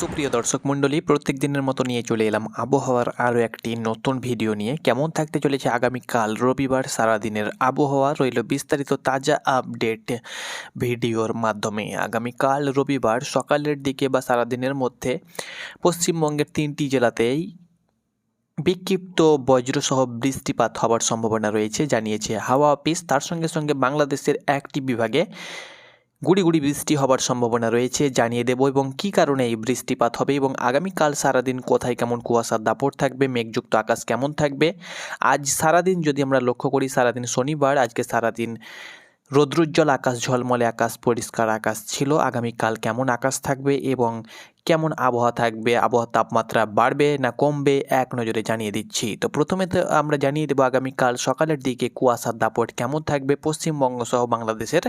সুপ্রিয় দর্শক মণ্ডলী, প্রত্যেক দিনের মতো নিয়ে চলে এলাম আবহাওয়ার আরও একটি নতুন ভিডিও নিয়ে। কেমন থাকতে চলেছে আগামীকাল? রবিবার সারাদিনের আবহাওয়া রইল বিস্তারিত তাজা আপডেট ভিডিওর মাধ্যমে। আগামীকাল রবিবার সকালের দিকে বা সারাদিনের মধ্যে পশ্চিমবঙ্গের তিনটি জেলাতেই বিক্ষিপ্ত বজ্রসহ বৃষ্টিপাত হওয়ার সম্ভাবনা রয়েছে, জানিয়েছে হাওয়া অফিস। তার সঙ্গে সঙ্গে বাংলাদেশের একটি বিভাগে গুড়ি বৃষ্টি হবার সম্ভাবনা রয়েছে, জানিয়ে দেব এবং কি কারণে এই বৃষ্টিপাত হবে এবং আগামীকাল সারাদিন কোথায় কেমন কুয়াশার দাপট থাকবে, মেঘযুক্ত আকাশ কেমন থাকবে। আজ সারাদিন যদি আমরা লক্ষ্য করি, সারাদিন শনিবার, আজকে সারাদিন রৌদ্রোজ্জ্বল আকাশ, ঝলমলে আকাশ, পরিষ্কার আকাশ ছিল। আগামীকাল কেমন আকাশ থাকবে এবং কেমন আবহাওয়া থাকবে, আবহাওয়ার তাপমাত্রা বাড়বে না কমবে, এক নজরে জানিয়ে দিচ্ছি। তো প্রথমে তো আমরা জানিয়ে দেবো আগামীকাল সকালের দিকে কুয়াশার দাপট কেমন থাকবে পশ্চিমবঙ্গ সহ বাংলাদেশের।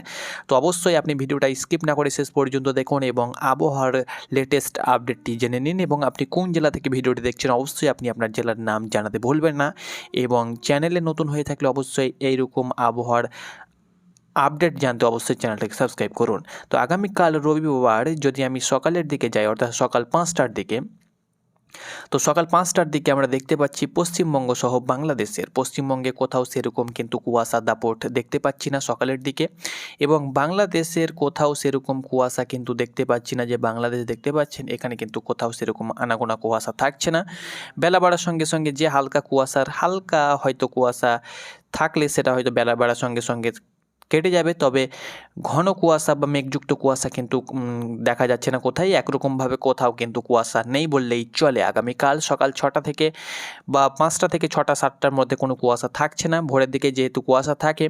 তো অবশ্যই আপনি ভিডিওটা স্কিপ না করে শেষ পর্যন্ত দেখুন এবং আবহাওয়ার লেটেস্ট আপডেটটি জেনে নিন এবং আপনি কোন জেলা থেকে ভিডিওটি দেখছেন অবশ্যই আপনি আপনার জেলার নাম জানাতে ভুলবেন না এবং চ্যানেলে নতুন হয়ে থাকলে অবশ্যই এইরকম আবহাওয়ার আপডেট জানতে অবশ্যই চ্যানেলটাকে সাবস্ক্রাইব করুন। তো আগামীকাল রবিবার যদি আমি সকালের দিকে যাই, অর্থাৎ সকাল পাঁচটার দিকে, তো সকাল পাঁচটার দিকে আমরা দেখতে পাচ্ছি পশ্চিমবঙ্গ সহ বাংলাদেশের। পশ্চিমবঙ্গে কোথাও সেরকম কিন্তু কুয়াশা দাপট দেখতে পাচ্ছি না সকালের দিকে এবং বাংলাদেশের কোথাও সেরকম কুয়াশা কিন্তু দেখতে পাচ্ছি না যে বাংলাদেশ দেখতে পাচ্ছেন, এখানে কিন্তু কোথাও সেরকম আনাগোনা কুয়াশা থাকছে না। বেলা বাড়ার সঙ্গে সঙ্গে যে হালকা কুয়াশার, হালকা হয়তো কুয়াশা থাকলে সেটা হয়তো বেলা বাড়ার সঙ্গে সঙ্গে কেটে যাবে। তবে ঘন কুয়াশা বা মেঘযুক্ত কুয়াশা কিন্তু দেখা যাচ্ছে না কোথায়। একরকমভাবে কোথাও কিন্তু কুয়াশা নেই বললেই চলে। আগামীকাল সকাল ছটা থেকে বা পাঁচটা থেকে ছটা, সাতটার মধ্যে কোনো কুয়াশা থাকছে না। ভোরের দিকে যেহেতু কুয়াশা থাকে,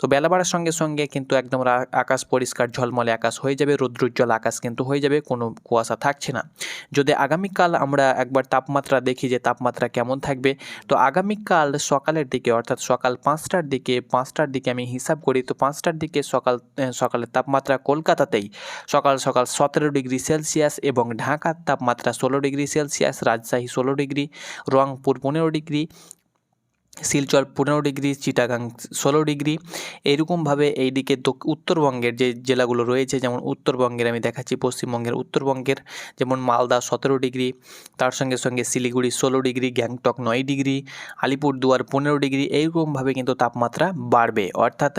তো বেলা বাড়ার সঙ্গে সঙ্গে কিন্তু একদম আকাশ পরিষ্কার, ঝলমলে আকাশ হয়ে যাবে। রৌদ্রোজ্জ্বল আকাশ কিন্তু হয়ে যাবে, কোনো কুয়াশা থাকছে না। যদি আগামীকাল আমরা একবার তাপমাত্রা দেখি যে তাপমাত্রা কেমন থাকবে, তো আগামীকাল সকালের দিকে অর্থাৎ সকাল পাঁচটার দিকে পাঁচটার দিকে আমি হিসাব করি, তো পাঁচটার দিকে সকাল সকালের তাপমাত্রা কলকাতাতেই সকাল সকাল সতেরো ডিগ্রি সেলসিয়াস এবং ঢাকার তাপমাত্রা ষোলো ডিগ্রি সেলসিয়াস, রাজশাহী ষোলো ডিগ্রি, রংপুর পনেরো ডিগ্রি, শিলচর পনেরো ডিগ্রি, চিটাগাং ষোলো ডিগ্রি। এইরকমভাবে এইদিকে দক- উত্তরবঙ্গের যে জেলাগুলো রয়েছে, যেমন উত্তরবঙ্গের আমি দেখাচ্ছি, পশ্চিমবঙ্গের উত্তরবঙ্গের, যেমন মালদা সতেরো ডিগ্রি, তার সঙ্গে সঙ্গে শিলিগুড়ি ষোলো ডিগ্রি, গ্যাংটক নয় ডিগ্রি, আলিপুরদুয়ার পনেরো ডিগ্রি, এইরকমভাবে কিন্তু তাপমাত্রা বাড়বে। অর্থাৎ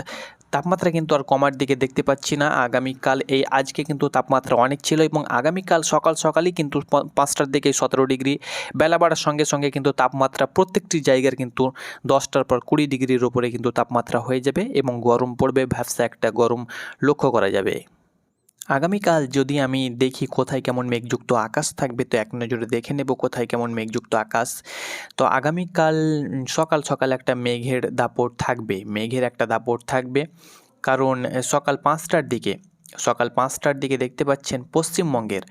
তাপমাত্রা কিন্তু আর কমার দিকে দেখতে পাচ্ছি না। আগামীকাল এই আজকে কিন্তু তাপমাত্রা অনেক ছিল এবং আগামীকাল সকাল সকালই কিন্তু পাঁচটার দিকে সতেরো ডিগ্রি, বেলা বাড়ার সঙ্গে সঙ্গে কিন্তু তাপমাত্রা প্রত্যেকটি জায়গার কিন্তু দশটার পর কুড়ি ডিগ্রির ওপরে কিন্তু তাপমাত্রা হয়ে যাবে এবং গরম পড়বে। ভ্যাবসা একটা গরম লক্ষ্য করা যাবে। আগামীকাল যদি আমি দেখি কোথায় কেমন মেঘযুক্ত আকাশ থাকবে, তো এক নজরে দেখে নেব কোথায় কেমন মেঘযুক্ত আকাশ। তো আগামীকাল সকাল সকাল একটা মেঘের দাপট থাকবে, মেঘের একটা দাপট থাকবে। কারণ সকাল পাঁচটার দিকে সকাল পাঁচটার দিকে দেখতে পাচ্ছেন পশ্চিমবঙ্গের।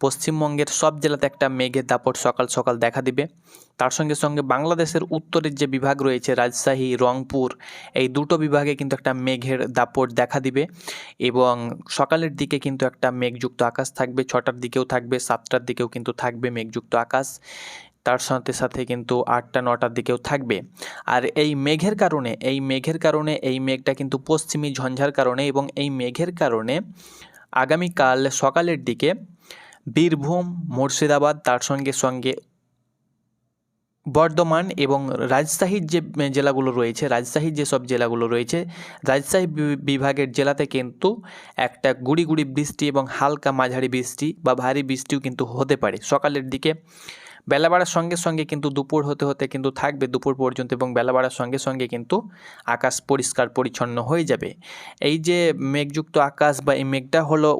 পশ্চিমবঙ্গের সব জেলাতে একটা মেঘের দাপট সকাল সকাল দেখা দিবে। তার সঙ্গে সঙ্গে বাংলাদেশের উত্তরের যে বিভাগ রয়েছে, রাজশাহী, রংপুর, এই দুটো বিভাগে কিন্তু একটা মেঘের দাপট দেখা দিবে এবং সকালের দিকে কিন্তু একটা মেঘযুক্ত আকাশ থাকবে, ছটার দিকেও থাকবে, সাতটার দিকেও কিন্তু থাকবে মেঘযুক্ত আকাশ। তার সাথে সাথে কিন্তু আটটা, নটার দিকেও থাকবে। আর এই মেঘের কারণে, এই মেঘের কারণে, এই মেঘটা কিন্তু পশ্চিমী ঝঞ্ঝার কারণে এবং এই মেঘের কারণে আগামীকাল সকালের দিকে বীরভূম, মুর্শিদাবাদ তার সঙ্গে সঙ্গে বর্ধমান এবং রাজশাহীর যে জেলাগুলো রয়েছে, রাজশাহীর যেসব জেলাগুলো রয়েছে, রাজশাহী বিভাগের জেলাতে কিন্তু একটা গুড়ি গুড়ি বৃষ্টি এবং হালকা মাঝারি বৃষ্টি বা ভারী বৃষ্টিও কিন্তু হতে পারে। সকালের দিকে বেলা বাড়ার সঙ্গে সঙ্গে কিন্তু দুপুর হতে হতে কিন্তু থাকবে দুপুর পর্যন্ত এবং বেলা বাড়ার সঙ্গে সঙ্গে কিন্তু আকাশ পরিষ্কার পরিচ্ছন্ন হয়ে যাবে। এই যে মেঘযুক্ত আকাশ বা এই মেঘটা হলো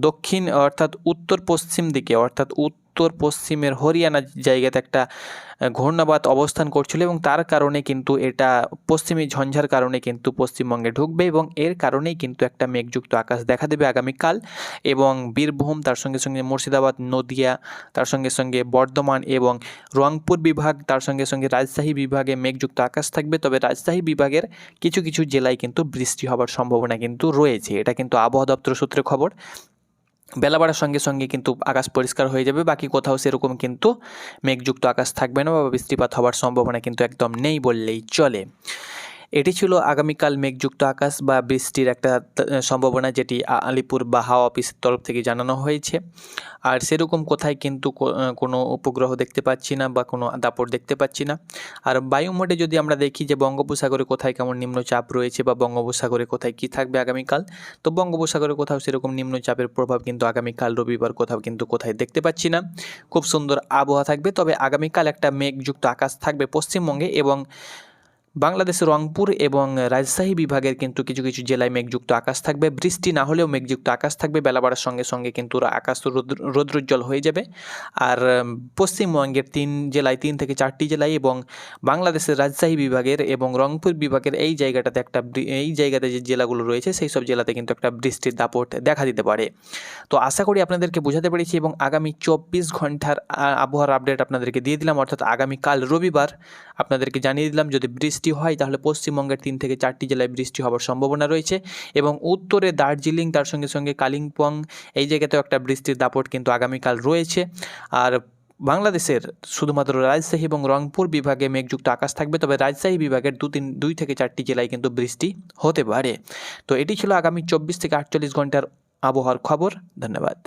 দক্ষিণ অর্থাৎ উত্তর পশ্চিম দিকে অর্থাৎ উত্তর পশ্চিমের হরিয়ানা জায়গাতে একটা ঘূর্ণাবাত অবস্থান করছিল এবং তার কারণে কিন্তু এটা পশ্চিমী ঝঞ্ঝার কারণে কিন্তু পশ্চিমবঙ্গে ঢুকবে এবং এর কারণেই কিন্তু একটা মেঘযুক্ত আকাশ দেখা দেবে আগামীকাল এবং বীরভূম, তার সঙ্গে সঙ্গে মুর্শিদাবাদ, নদিয়া, তার সঙ্গে সঙ্গে বর্ধমান এবং রংপুর বিভাগ, তার সঙ্গে সঙ্গে রাজশাহী বিভাগে মেঘযুক্ত আকাশ থাকবে। তবে রাজশাহী বিভাগের কিছু কিছু জেলায় কিন্তু বৃষ্টি হবার সম্ভাবনা কিন্তু রয়েছে। এটা কিন্তু আবহাওয়া দপ্তর সূত্রে খবর। বেলা বাড়ার সঙ্গে সঙ্গে কিন্তু আকাশ পরিষ্কার হয়ে যাবে, বাকি কোথাও সেরকম কিন্তু মেঘযুক্ত আকাশ থাকবে না বা বৃষ্টিপাত হওয়ার সম্ভাবনা কিন্তু একদম নেই বললেই চলে। এটি ছিল আগামীকাল মেঘযুক্ত আকাশ বা বৃষ্টির একটা সম্ভাবনা যেটি আলিপুর বা হাওয়া অফিসের তরফ থেকে জানানো হয়েছে। আর সেরকম কোথায় কিন্তু কোনো উপগ্রহ দেখতে পাচ্ছি না বা কোনো দাপট দেখতে পাচ্ছি না। আর বায়ুমোডে যদি আমরা দেখি যে বঙ্গোপসাগরে কোথায় কেমন নিম্নচাপ রয়েছে বা বঙ্গোপসাগরে কোথায় কী থাকবে আগামীকাল, তো বঙ্গোপসাগরে কোথাও সেরকম নিম্নচাপের প্রভাব কিন্তু আগামীকাল রবিবার কোথাও কিন্তু কোথায় দেখতে পাচ্ছি না। খুব সুন্দর আবহাওয়া থাকবে, তবে আগামীকাল একটা মেঘযুক্ত আকাশ থাকবে পশ্চিমবঙ্গে এবং বাংলাদেশের রংপুর এবং রাজশাহী বিভাগের কিন্তু কিছু কিছু জেলায় মেঘযুক্ত আকাশ থাকবে। বৃষ্টি না হলেও মেঘযুক্ত আকাশ থাকবে। বেলা বাড়ার সঙ্গে সঙ্গে কিন্তু আকাশ রৌদ্র- রৌদ্রোজ্জ্বল হয়ে যাবে। আর পশ্চিমবঙ্গের তিন জেলায়, তিন থেকে চারটি জেলায় এবং বাংলাদেশের রাজশাহী বিভাগের এবং রংপুর বিভাগের এই জায়গাটাতে একটা এই জায়গাতে যে জেলাগুলো রয়েছে, সেই সব জেলাতে কিন্তু একটা বৃষ্টির দাপট দেখা দিতে পারে। তো আশা করি আপনাদেরকে বোঝাতে পেরেছি এবং আগামী চব্বিশ ঘণ্টার আবহাওয়ার আপডেট আপনাদেরকে দিয়ে দিলাম। অর্থাৎ আগামীকাল রবিবার আপনাদেরকে জানিয়ে দিলাম, যদি বৃষ্টি হয়, তাহলে পশ্চিমবঙ্গের তিন থেকে চারটি জেলায় বৃষ্টি হওয়ার সম্ভাবনা রয়েছে এবং উত্তরে দার্জিলিং, তার সঙ্গে সঙ্গে কালিম্পং, এই জায়গাতেও একটা বৃষ্টির দাপট কিন্তু আগামীকাল রয়েছে। আর বাংলাদেশের শুধুমাত্র রাজশাহী এবং রংপুর বিভাগে মেঘযুক্ত আকাশ থাকবে, তবে রাজশাহী বিভাগের দু তিন, দুই থেকে চারটি জেলায় কিন্তু বৃষ্টি হতে পারে। তো এটি ছিল আগামী চব্বিশ থেকে আটচল্লিশ ঘণ্টার আবহাওয়ার খবর। ধন্যবাদ।